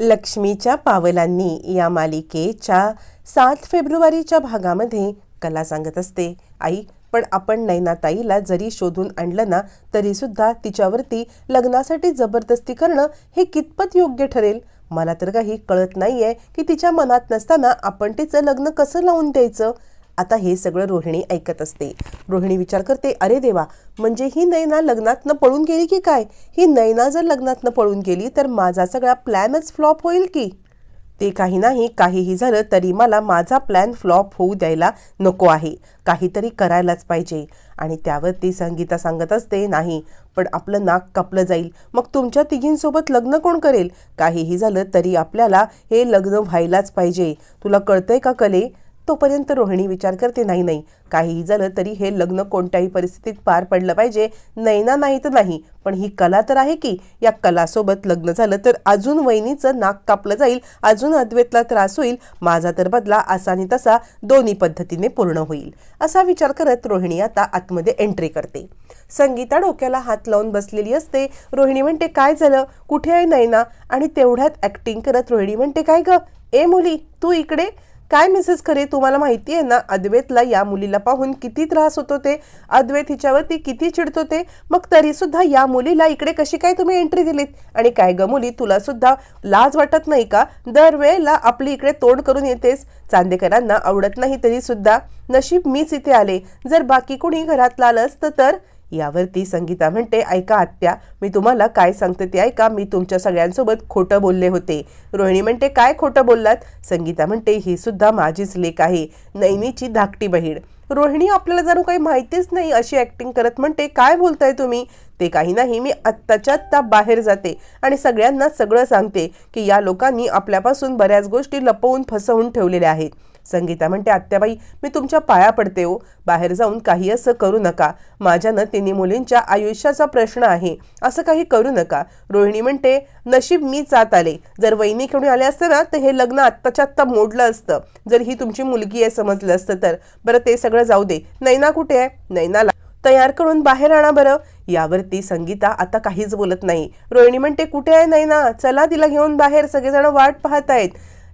लक्ष्मीच्या पावलांनी या मालिकेच्या सात फेब्रुवारीच्या भागामध्ये कला सांगत असते. आई पण आपण नैनाताईला जरी शोधून आणलं ना तरीसुद्धा तिच्यावरती लग्नासाठी जबरदस्ती करणं हे कितपत योग्य ठरेल? मला तर काही कळत नाही आहे की तिच्या मनात नसताना आपण तिचं लग्न कसं लावून द्यायचं? आता हे सगळं रोहिणी ऐकत असते. रोहिणी विचार करते अरे देवा म्हणजे ही नैना लग्नातनं पळून गेली की काय? ही नैना जर लग्नातनं पळून गेली तर माझा सगळा प्लॅनच फ्लॉप होईल की? ते काही नाही काहीही झालं तरी मला माझा प्लॅन फ्लॉप होऊ द्यायला नको आहे. काहीतरी करायलाच पाहिजे. आणि त्यावर ती संगीता सांगत असते नाही पण आपलं नाक कापलं जाईल. मग तुमच्या तिघींसोबत लग्न कोण करेल? काहीही झालं तरी आपल्याला हे लग्न व्हायलाच पाहिजे. तुला कळतंय का कले? तोपर्यंत रोहिणी विचार करते नाही नाही काहीही झालं तरी हे लग्न कोणत्याही परिस्थितीत पार पडलं पाहिजे. नैना नाही तर नाही पण ही कला तर आहे की या कलासोबत लग्न झालं तर अजून वहिनीचं नाक कापलं जाईल अजून अद्वैतला त्रास होईल माझा तर बदला असा नि तसा दोन्ही पद्धतीने पूर्ण होईल. असा विचार करत रोहिणी आता आतमध्ये एंट्री करते. संगीता डोक्याला हात लावून बसलेली असते. रोहिणी म्हणते काय झालं? कुठे आहे नैना? आणि तेवढ्यात ॲक्टिंग करत रोहिणी म्हणते काय ग? ए मुली तू इकडे? काय मिसेस खरे तुम्हाला माहिती आहे ना? अद्वैतला या मुलीला पाहून किती त्रास होतो ते अद्वैत हिच्यावरती किती चिडतो ते मग तरी सुद्धा या मुलीला इकडे कशी काय तुम्ही एंट्री दिलीत? आणि काय ग मुली तुला सुद्धा लाज वाटत नाही का? दरवेळेला आपली इकडे तोंड करून येतेस. चांदेकरांना आवडत नाही तरी सुद्धा. नशीब मीच इथे आले. जर बाकी कोणी घरातलं लाल असतं तर? यावरती संगीता म्हणते ऐका आत्या मी तुम्हाला काय सांगते ते ऐका. मी तुमच्या सगळ्यांसोबत खोटं बोलले होते. रोहिणी म्हणते काय खोटं बोललात? संगीता म्हणते ही सुद्धा माझीच लेख आहे. नैनीची धाकटी बहीण. रोहिणी आपल्याला जणू काही माहितीच नाही अशी ॲक्टिंग करत म्हणते काय बोलताय तुम्ही? ते काही नाही मी आत्ताच्या आत्ता बाहेर जाते आणि सगळ्यांना सगळं सांगते की या लोकांनी आपल्यापासून बऱ्याच गोष्टी लपवून फसवून ठेवलेल्या आहेत. संगीता म्हणते आत्याबाई मी तुमच्या पाया पडते हो. बाहेर जाऊन काही असं करू नका. माझ्यानं तिन्ही मुलींच्या आयुष्याचा प्रश्न आहे. असं काही करू नका. रोहिणी म्हणते नशीब मी जात आले. जर वहिनी खेळून आले असते ना तर हे लग्न आत्ताच्या आत्ता मोडलं असतं. जर ही तुमची मुलगी आहे समजलं असतं तर. बरं ते सगळं जाऊ दे. नैना कुठे आहे? नैनाला तयार करून बाहेर आणा बरं. यावरती संगीता आता काहीच बोलत नाही. रोहिणी म्हणते कुठे आहे नैना? चला तिला घेऊन बाहेर. सगळेजण वाट पाहत आहेत.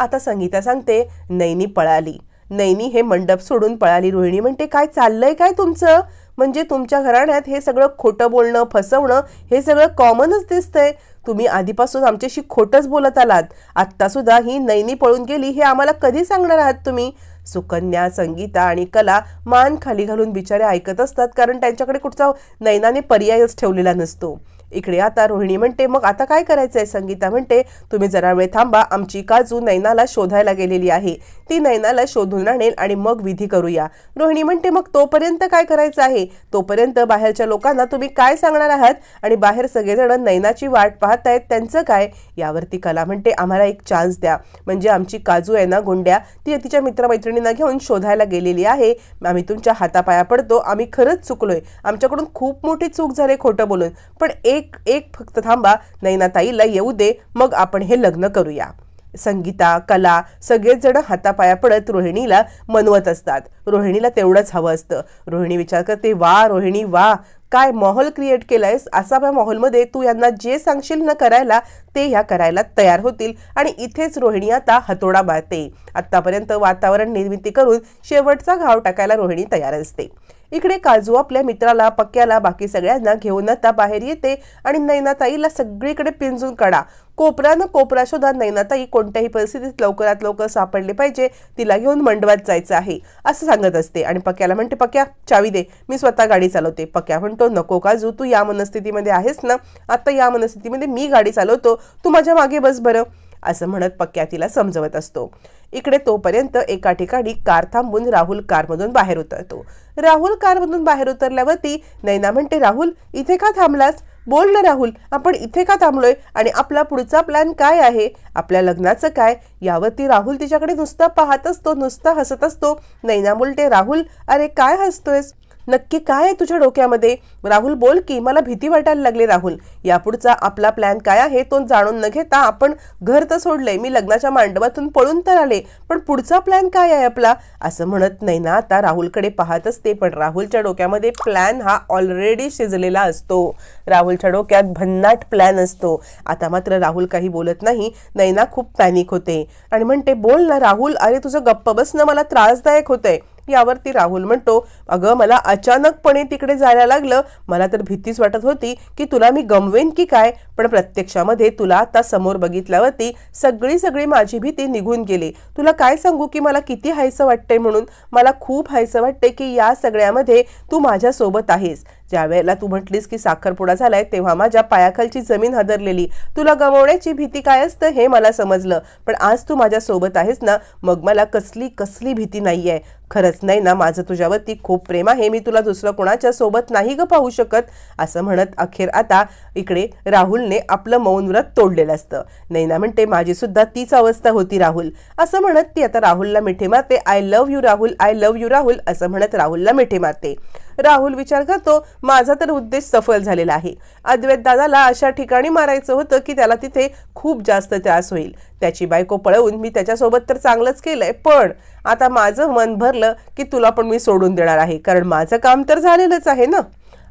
आता संगीता सांगते नैनी पळाली. नैनी हे मंडप सोडून पळाली. रोहिणी म्हणते काय चाललंय काय तुमचं? म्हणजे तुमच्या घराण्यात हे सगळं खोटं बोलणं फसवणं हे सगळं कॉमनच दिसतंय. तुम्ही आधीपासून आमच्याशी खोटंच बोलत आलात. आत्तासुद्धा ही नैनी पळून गेली हे आम्हाला कधी सांगणार आहात तुम्ही? सुकन्या संगीता आणि कला मान खाली घालून बिचारे ऐकत असतात कारण त्यांच्याकडे कुठचा नैनाने पर्यायच ठेवलेला नसतो. इकडे आता रोहिणी म्हणते मग आता काय करायचंय? संगीता म्हणते तुम्ही जरा वेळ थांबा आमची काजू नैनाला शोधायला गेलेली आहे. ती नैनाला शोधून आणेल आणि मग विधी करूया. रोहिणी म्हणते मग तोपर्यंत काय करायचं आहे? तोपर्यंत बाहेरच्या लोकांना तुम्ही काय सांगणार आहात? आणि बाहेर सगळेजण नैनाची वाट पाहत आहेत त्यांचं काय? यावरती कला म्हणते आम्हाला एक चान्स द्या. म्हणजे आमची काजू आहे ना गुंड्या ती तिच्या मित्रमैत्रिणींना घेऊन शोधायला गेलेली आहे. आम्ही तुमच्या हातापाया पडतो आम्ही खरंच चुकलोय. आमच्याकडून खूप मोठी चूक झाली खोटं बोलून. पण एक एक फक्त थांबा. नैनाताईला येऊ दे. मग आपण हे लग्न करूया. संगीता कला सगळेच जण हातापाया पडत रोहिणीला मनवत असतात. रोहिणीला तेवढंच हवं असतं. रोहिणी विचार करते वा रोहिणी वा. काय माहोल क्रिएट केलायस? असा या माहोलमध्ये तू यांना जे सांगशील ना करायला ते ह्या करायला तयार होतील. आणि इथेच रोहिणी आता हतोडा बाळते. आतापर्यंत वातावरण निर्मिती करून शेवटचा घाव टाकायला रोहिणी तयार असते. इकडे काजू आपल्या मित्राला पक्क्याला बाकी सगळ्यांना घेऊन आता बाहेर येते आणि नैनाताईला सगळीकडे पिंजून काढा. कोपरानं कोपरा शोधा नैनाताई कोणत्याही परिस्थितीत लवकरात लवकर सापडली पाहिजे तिला घेऊन मंडवात जायचं आहे असं सांगत असते. आणि पक्याला म्हणते पक्या चावी दे मी स्वतः गाडी चालवते. पक्या म्हणतो नको काजू तू या मनस्थितीमध्ये आहेस ना? आता या मनस्थितीमध्ये मी गाडी चालवतो तू माझ्या मागे बस बरं. असं म्हणत पक्क्या तिला समजवत असतो. इकडे तोपर्यंत एका ठिकाणी कार थांबून राहुल कारमधून बाहेर उतरतो. राहुल कारमधून बाहेर उतरल्यावरती नैना म्हणते राहुल इथे का थांबलास? बोल ना राहुल आपण इथे का थांबलोय? आणि आपला पुढचा प्लॅन काय आहे? आपल्या लग्नाचं काय यावरती राहुल तिच्याकडे नुसता पाहत असतो नुसता हसत असतो. नैना बोलते राहुल अरे काय हसतोयस? नक्की काय आहे तुझ्या डोक्यामध्ये? राहुल बोल की मला भीती वाटायला लागली राहुल. यापुढचा आपला प्लॅन काय आहे तो जाणून न घेता आपण घर तर सोडलंय मी लग्नाच्या मांडवातून पळून तर आले पण पुढचा प्लॅन काय आहे आपला? असं म्हणत नाही ना आता राहुलकडे पाहत असते पण राहुलच्या डोक्यामध्ये प्लॅन हा ऑलरेडी शिजलेला असतो. राहुलच्या डोक्यात भन्नाट प्लॅन असतो. आता मात्र राहुल काही बोलत नाही नैना खूप पॅनिक होते. आणि म्हणते बोल ना राहुल अरे तुझं गप्प बसणं मला त्रासदायक होतंय. यावरती राहुल म्हणतो अगं मला अचानकपणे तिकडे जायला लागलं. मला तर भीतीच वाटत होती की तुला मी गमवेन की काय? पण प्रत्यक्षामध्ये तुला आता समोर बघितल्यावरती सगळी सगळी माझी भीती निघून गेली. तुला काय सांगू की मला किती हायसं वाटतंय म्हणून? मला खूप हायसं वाटतंय की या सगळ्यामध्ये तू माझ्यासोबत आहेस. ज्या वेळेला तू म्हटलीस की साखरपुडा झालाय तेव्हा माझ्या पायाखालची जमीन हदरलेली. तुला गमावण्याची भीती काय असतं हे मला समजलं. पण आज तू माझ्या सोबत आहेस ना मग मला कसली कसली भीती नाहीये. खरंच नाही ना माझं तुझ्यावरती खूप प्रेम आहे मी तुला दुसरं कोणाच्या सोबत नाही ग पाहू शकत असं म्हणत अखेर आता इकडे राहुलने आपलं मौन व्रत तोडलेलं असतं. नैना म्हणते माझी सुद्धा तीच अवस्था होती राहुल. असं म्हणत ती आता राहुलला मिठी मारते I love you Rahul I love you Rahul असं म्हणत राहुलला मिठी मारते. राहुल विचार करतो माझा तर उद्देश सफल झालेला आहे. अद्वैत दादाला अशा ठिकाणी मारायचं होतं की त्याला तिथे खूप जास्त त्रास होईल. त्याची बायको पळवून मी त्याच्यासोबत तर चांगलंच केलंय पण आता माझं मन भरलं की तुला पण मी सोडून देणार आहे कारण माझं काम तर झालेलंच आहे ना?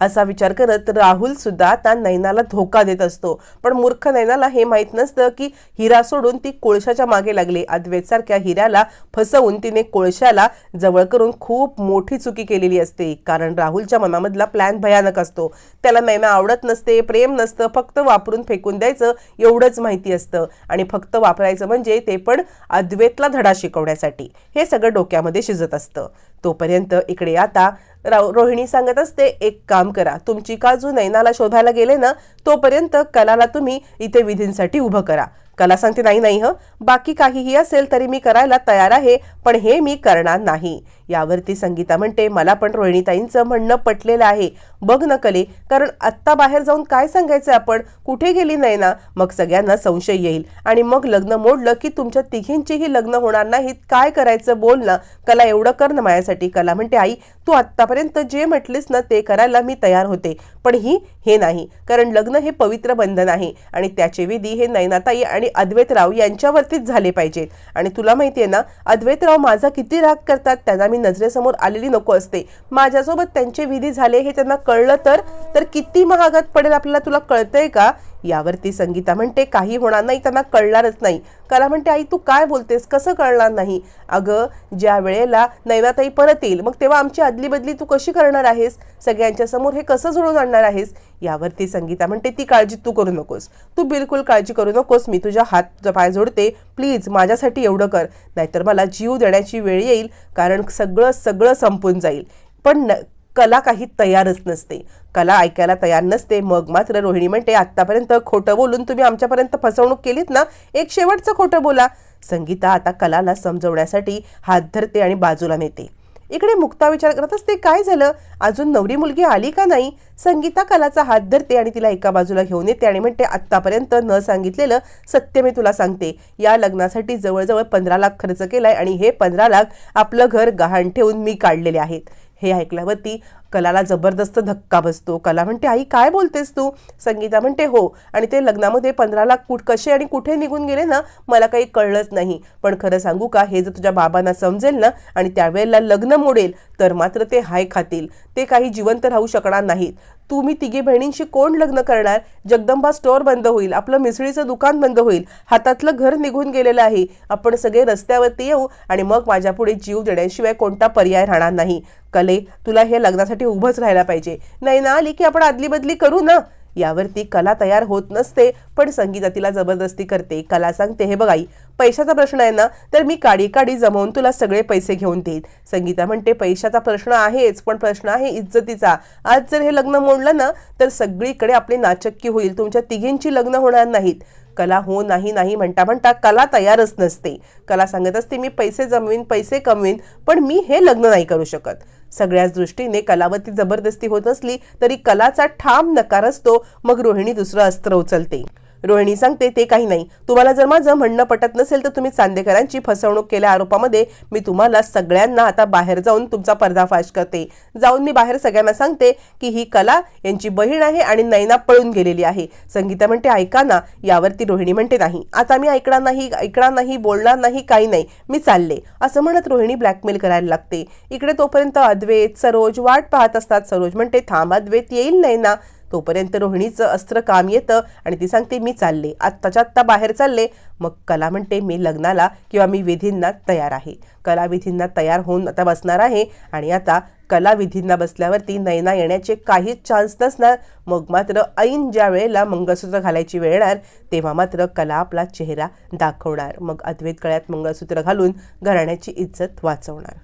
असा विचार करत राहुल सुद्धा आता नैनाला धोका देत असतो. पण मूर्ख नैनाला हे माहीत नसतं की हिरा सोडून ती कोळशाच्या मागे लागली. अद्वैत सारख्या हिऱ्याला फसवून तिने कोळशाला जवळ करून खूप मोठी चुकी केलेली असते. कारण राहुलच्या मनामधला प्लॅन भयानक असतो. त्याला नैना आवडत नसते प्रेम नसतं फक्त वापरून फेकून द्यायचं एवढंच माहिती असतं. आणि फक्त वापरायचं म्हणजे ते पण अद्वैतला धडा शिकवण्यासाठी. हे सगळं डोक्यामध्ये शिजत असतं. तोपर्यंत इकडे आता राव रोहिणी सांगत असते एक काम करा तुमची काजू नैनाला शोधायला गेले ना तोपर्यंत कलाला तुम्ही इथे विधींसाठी उभं करा. कला सांगते नाही नाही हं बाकी काहीही असेल तरी मी करायला तयार आहे पण हे मी करणार नाही. यावरती संगीता म्हणते मला पण रोहिणीताईंचं म्हणणं पटलेलं आहे. बघ नकले कले कारण आत्ता बाहेर जाऊन काय सांगायचं आपण? कुठे गेली नाही ना मग सगळ्यांना संशय येईल. आणि मग लग्न मोडलं की तुमच्या तिघींचीही लग्न होणार नाहीत. काय करायचं बोल ना. कला एवढं कर ना माझ्यासाठी. कला म्हणते आई तू आत्तापर्यंत जे म्हटलीस ना ते करायला मी तयार होते. पण ही हे नाही. कारण लग्न हे पवित्र बंधन आहे. आणि त्याचे विधी हे नैनाताई आणि अद्वैतराव यांच्यावरतीच झाले पाहिजेत. आणि तुला माहिती आहे ना अद्वैतराव माझा किती राग करतात त्यांना मी नजरेसमोर आलेली नको असते. माझ्यासोबत त्यांचे विधी झाले हे त्यांना कळलं तर? तर किती महागात पडेल आपल्याला तुला कळतंय का? यावरती संगीता म्हणते काही होणार नाही त्यांना कळणारच नाही. कला म्हणते आई तू काय बोलतेस? कसं कळणार नाही? अगं ज्या वेळेला नैनाताई परत येईल मग तेव्हा आमची अदली बदली तू कशी करणार आहेस? सगळ्यांच्या समोर हे कसं जुळून आणणार आहेस? यावरती संगीता म्हणते ती काळजी तू करू नकोस. तू बिलकुल काळजी करू नकोस. मी तुझ्या हात पाय जोडते. प्लीज माझ्यासाठी एवढं कर. नाहीतर मला जीव देण्याची वेळ येईल कारण सगळं सगळं संपून जाईल. पण न कला काही तयारच नसते. कला ऐकायला तयार नसते. मग मात्र रोहिणी म्हणते आत्तापर्यंत खोटं बोलून तुम्ही आमच्यापर्यंत फसवणूक केलीत ना? एक शेवटचं खोटं बोला. संगीता आता कलाला समजवण्यासाठी हात धरते आणि बाजूला नेते. इकडे मुक्ता विचार करत असते काय झालं? अजून नवरी मुलगी आली का नाही? संगीता कलाचा हात धरते आणि तिला एका बाजूला घेऊन येते आणि म्हणते आत्तापर्यंत न सांगितलेलं सत्य मी तुला सांगते. या लग्नासाठी जवळजवळ पंधरा लाख खर्च केलाय आणि हे पंधरा लाख आपलं घर गहाण ठेवून मी काढलेले आहेत. हे ऐकल्यावरती कलाला जबरदस्त धक्का बसतो. कला म्हणते आई काय बोलतेस तू? संगीता म्हणते हो. आणि ते लग्नामध्ये पंधरा लाख कुठ कसे आणि कुठे निघून गेले ना मला काही कळलंच नाही. पण खरं सांगू का हे जर तुझ्या बाबांना समजेल ना आणि त्यावेळेला लग्न मोडेल तर मात्र ते हाय खातील. ते काही जिवंत राहू शकणार नाहीत. तुम्ही तिघी बहिणींशी कोण लग्न करणार? जगदंबा स्टोअर बंद होईल आपलं मिसळीचं दुकान बंद होईल हातातलं घर निघून गेलेलं आहे. आपण सगळे रस्त्यावरती येऊ आणि मग माझ्यापुढे जीव देण्याशिवाय कोणता पर्याय राहणार नाही. कले तुला हे लग्नासाठी उभंच राहायला पाहिजे. नाही ना आली की आपण आदली बदली करू ना? यावरती कला तयार होत नसते पण संगीता तिला जबरदस्ती करते. कला सांगते हे बघाई पैशाचा प्रश्न आहे ना तर मी काडी काडी जमवून तुला सगळे पैसे घेऊन देईन. संगीता म्हणते पैशाचा प्रश्न आहेच पण प्रश्न आहे इज्जतीचा. आज जर हे लग्न मोडलं ना तर सगळीकडे आपली नाचक्की होईल. तुमच्या तिघींची लग्न होणार नाहीत. कला हो नाही नाही म्हणता म्हणता कला तयारच नसते. कला सांगत असते मी पैसे जमवीन पैसे कमवीन पण मी हे लग्न नाही करू शकत. सगळ्याच दृष्टीने कलावती जबरदस्ती होत असली तरी कलाचा ठाम नकार असतो मग रोहिणी दुसरं अस्त्र उचलते. रोहिणी सांगते ते काही नाही. तुम्हाला जर माझं म्हणणं पटत नसेल तर तुम्ही चांदेकरांची फसवणूक केल्या आरोपामध्ये मी तुम्हाला सगळ्यांना आता बाहेर जाऊन तुमचा पर्दाफाश करते. जाऊन मी बाहेर सगळ्यांना सांगते की ही कला यांची बहीण आहे आणि नैना पळून गेलेली आहे. संगीता म्हणते ऐका ना यावरती रोहिणी म्हणते नाही आता मी ऐकणार नाही ऐकणार नाही बोलणार नाही काही नाही. मी चालले. असं म्हणत रोहिणी ब्लॅकमेल करायला लागते. इकडे तोपर्यंत अद्वैत सरोज वाट पाहत असतात. सरोज म्हणते थांब अद्वैत येईल नैना. तोपर्यंत रोहिणीचं अस्त्र काम येतं आणि ती सांगते मी चालले. आत्ताच्या आत्ता बाहेर चालले. मग कला म्हणते मी लग्नाला किंवा मी विधींना तयार आहे. कला विधींना तयार होऊन आता बसणार आहे आणि आता कला विधींना बसल्यावरती नैना येण्याचे काहीच चान्स नसणार. मग मात्र ऐन ज्या वेळेला मंगळसूत्र घालायची वेळ येणार तेव्हा मात्र कला आपला चेहरा दाखवणार. मग अद्वैत गळ्यात मंगळसूत्र घालून घराण्याची इज्जत वाचवणार.